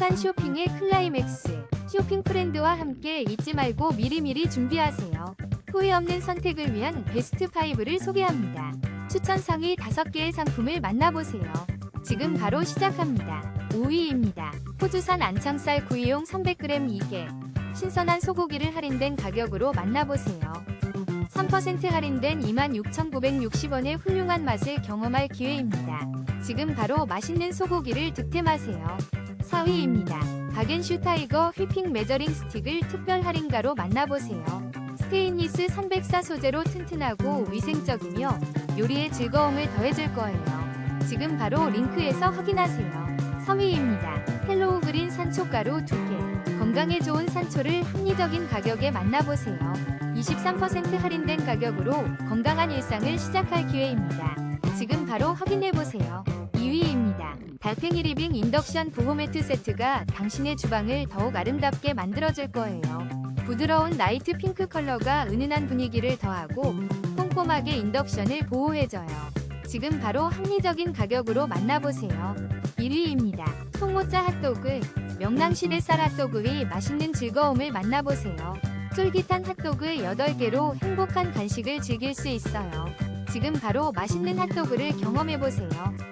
행복한 쇼핑의 클라이맥스. 쇼핑 프렌드와 함께 잊지 말고 미리미리 준비하세요. 후회 없는 선택을 위한 베스트 5를 소개합니다. 추천 상위 5개의 상품을 만나보세요. 지금 바로 시작합니다. 5위입니다. 호주산 안창살 구이용 300g 2개. 신선한 소고기를 할인된 가격으로 만나보세요. 3% 할인된 26,960원의 훌륭한 맛을 경험할 기회입니다. 지금 바로 맛있는 소고기를 득템하세요. 4위입니다. 박앤슈 타이거 휘핑 메저링 스틱을 특별 할인가로 만나보세요. 스테인리스 304 소재로 튼튼하고 위생적이며 요리의 즐거움을 더해줄 거예요. 지금 바로 링크에서 확인하세요. 3위입니다. 헬로우 그린 산초가루 2개. 건강에 좋은 산초를 합리적인 가격에 만나보세요. 23% 할인된 가격으로 건강한 일상을 시작할 기회입니다. 지금 바로 확인해보세요. 2위입니다. 달팽이 리빙 인덕션 보호 매트 세트가 당신의 주방을 더욱 아름답게 만들어줄 거예요. 부드러운 나이트 핑크 컬러가 은은한 분위기를 더하고 꼼꼼하게 인덕션을 보호해줘요. 지금 바로 합리적인 가격으로 만나보세요. 1위입니다. 통모짜 핫도그, 명랑시대 쌀 핫도그 위 맛있는 즐거움을 만나보세요. 쫄깃한 핫도그 8개로 행복한 간식을 즐길 수 있어요. 지금 바로 맛있는 핫도그를 경험해보세요.